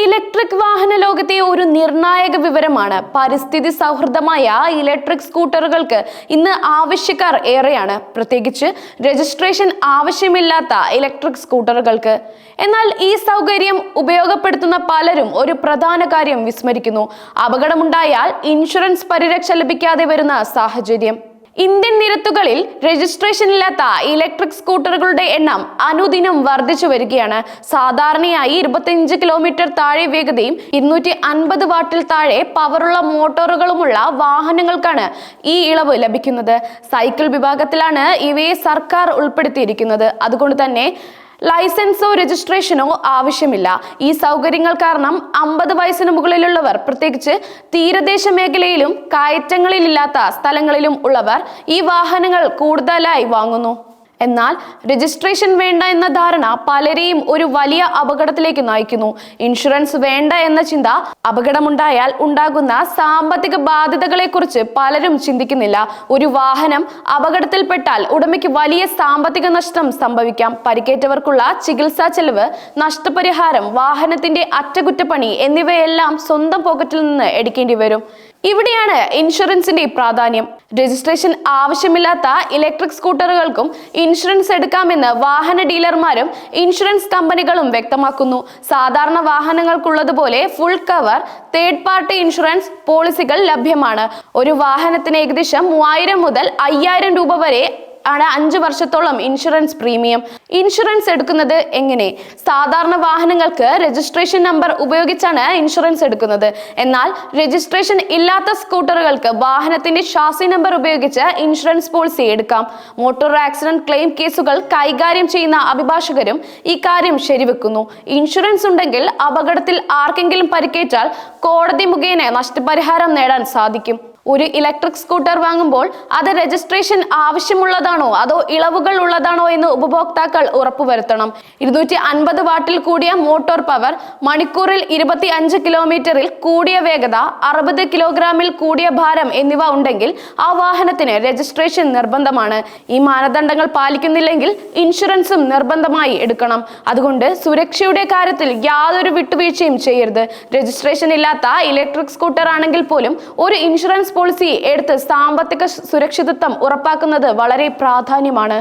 Electric വാഹന ലോകത്തെ ഒരു നിർണായക വിവരമാണ്. പരിസ്ഥിതി സൗഹൃദമായ ഇലക്ട്രിക് സ്കൂട്ടറുകൾക്ക് ഇന്ന് ആവശ്യക്കാർ ഏറെയാണ്. പ്രത്യേകിച്ച് രജിസ്ട്രേഷൻ ആവശ്യമില്ലാത്ത ഇലക്ട്രിക് സ്കൂട്ടറുകൾക്ക്. എന്നാൽ ഈ സൗകര്യം ഉപയോഗപ്പെടുത്തുന്ന പലരും ഒരു പ്രധാന കാര്യം വിസ്മരിക്കുന്നു. അപകടമുണ്ടായാൽ ഇൻഷുറൻസ് പരിരക്ഷ ലഭിക്കാതെ വരുന്ന സാഹചര്യം. ഇന്ത്യൻ നിരത്തുകളിൽ രജിസ്ട്രേഷൻ ഇല്ലാത്ത ഇലക്ട്രിക് സ്കൂട്ടറുകളുടെ എണ്ണം അനുദിനം വർദ്ധിച്ചു വരികയാണ്. സാധാരണയായി ഇരുപത്തിയഞ്ച് കിലോമീറ്റർ താഴെ വേഗതയും ഇരുന്നൂറ്റി അൻപത് വാട്ടിൽ താഴെ പവറുള്ള മോട്ടോറുകളുമുള്ള വാഹനങ്ങൾക്കാണ് ഈ ഇളവ് ലഭിക്കുന്നത്. സൈക്കിൾ വിഭാഗത്തിലാണ് ഇവയെ സർക്കാർ ഉൾപ്പെടുത്തിയിരിക്കുന്നത്. അതുകൊണ്ട് തന്നെ ലൈസൻസോ രജിസ്ട്രേഷനോ ആവശ്യമില്ല. ഈ സൗകര്യങ്ങൾ കാരണം അമ്പത് വയസ്സിന് മുകളിലുള്ളവർ പ്രത്യേകിച്ച് തീരദേശ മേഖലയിലും കയറ്റങ്ങളിലില്ലാത്ത സ്ഥലങ്ങളിലും ഉള്ളവർ ഈ വാഹനങ്ങൾ കൂടുതലായി വാങ്ങുന്നു. എന്നാൽ രജിസ്ട്രേഷൻ വേണ്ട എന്ന ധാരണ പലരെയും ഒരു വലിയ അപകടത്തിലേക്ക് നയിക്കുന്നു. ഇൻഷുറൻസ് വേണ്ട എന്ന ചിന്ത അപകടമുണ്ടായാൽ ഉണ്ടാകുന്ന സാമ്പത്തിക ബാധ്യതകളെക്കുറിച്ച് പലരും ചിന്തിക്കുന്നില്ല. ഒരു വാഹനം അപകടത്തിൽപ്പെട്ടാൽ ഉടമയ്ക്ക് വലിയ സാമ്പത്തിക നഷ്ടം സംഭവിക്കാം. പരിക്കേറ്റവർക്കുള്ള ചികിത്സാ ചെലവ് നഷ്ടപരിഹാരം വാഹനത്തിന്റെ അറ്റകുറ്റപ്പണി എന്നിവയെല്ലാം സ്വന്തം പോക്കറ്റിൽ നിന്ന് എടുക്കേണ്ടി വരും. ഇവിടെയാണ് ഇൻഷുറൻസിന്റെ പ്രാധാന്യം. രജിസ്ട്രേഷൻ ആവശ്യമില്ലാത്ത ഇലക്ട്രിക് സ്കൂട്ടറുകൾക്കും ഇൻഷുറൻസ് എടുക്കാമെന്ന് വാഹന ഡീലർമാരും ഇൻഷുറൻസ് കമ്പനികളും വ്യക്തമാക്കുന്നു. സാധാരണ വാഹനങ്ങൾക്കുള്ളതുപോലെ full cover third party insurance പോളിസികൾ ലഭ്യമാണ്. ഒരു വാഹനത്തിന് ഏകദേശം മൂവായിരം മുതൽ അയ്യായിരം രൂപ വരെ ആണ് അഞ്ച് വർഷത്തോളം ഇൻഷുറൻസ് പ്രീമിയം. ഇൻഷുറൻസ് എടുക്കുന്നത് എങ്ങനെ? സാധാരണ വാഹനങ്ങൾക്ക് രജിസ്ട്രേഷൻ നമ്പർ ഉപയോഗിച്ചാണ് ഇൻഷുറൻസ് എടുക്കുന്നത്. എന്നാൽ രജിസ്ട്രേഷൻ ഇല്ലാത്ത സ്കൂട്ടറുകൾക്ക് വാഹനത്തിന്റെ ഷാസി നമ്പർ ഉപയോഗിച്ച് ഇൻഷുറൻസ് പോളിസി എടുക്കാം. മോട്ടോർ ആക്സിഡന്റ് ക്ലെയിം കേസുകൾ കൈകാര്യം ചെയ്യുന്ന അഭിഭാഷകരും ഇക്കാര്യം കാര്യം ശരിവെക്കുന്നു. ഇൻഷുറൻസ് ഉണ്ടെങ്കിൽ അപകടത്തിൽ ആർക്കെങ്കിലും പരിക്കേറ്റാൽ കോടതി മുഖേന നഷ്ടപരിഹാരം നേടാൻ സാധിക്കും. ഒരു ഇലക്ട്രിക് സ്കൂട്ടർ വാങ്ങുമ്പോൾ അത് രജിസ്ട്രേഷൻ ആവശ്യമുള്ളതാണോ? അതോ ഇളവുകൾ ഉള്ളതാണോ എന്ന് ഉപഭോക്താക്കൾ ഉറപ്പുവരുത്തണം. ഇരുന്നൂറ്റി അൻപത് വാട്ടിൽ കൂടിയ മോട്ടോർ പവർ മണിക്കൂറിൽ ഇരുപത്തി അഞ്ച് കിലോമീറ്ററിൽ കൂടിയ വേഗത അറുപത് കിലോഗ്രാമിൽ കൂടിയ ഭാരം എന്നിവ ഉണ്ടെങ്കിൽ ആ വാഹനത്തിന് രജിസ്ട്രേഷൻ നിർബന്ധമാണ്. ഈ മാനദണ്ഡങ്ങൾ പാലിക്കുന്നില്ലെങ്കിൽ ഇൻഷുറൻസും നിർബന്ധമായി എടുക്കണം. അതുകൊണ്ട് സുരക്ഷയുടെ കാര്യത്തിൽ യാതൊരു വിട്ടുവീഴ്ചയും ചെയ്യരുത്. രജിസ്ട്രേഷൻ ഇല്ലാത്ത ഇലക്ട്രിക് സ്കൂട്ടർ ആണെങ്കിൽ പോലും ഒരു ഇൻഷുറൻസ് പോളിസി എടുത്ത് സാമ്പത്തിക സുരക്ഷിതത്വം ഉറപ്പാക്കുന്നത് വളരെ പ്രാധാന്യമാണ്.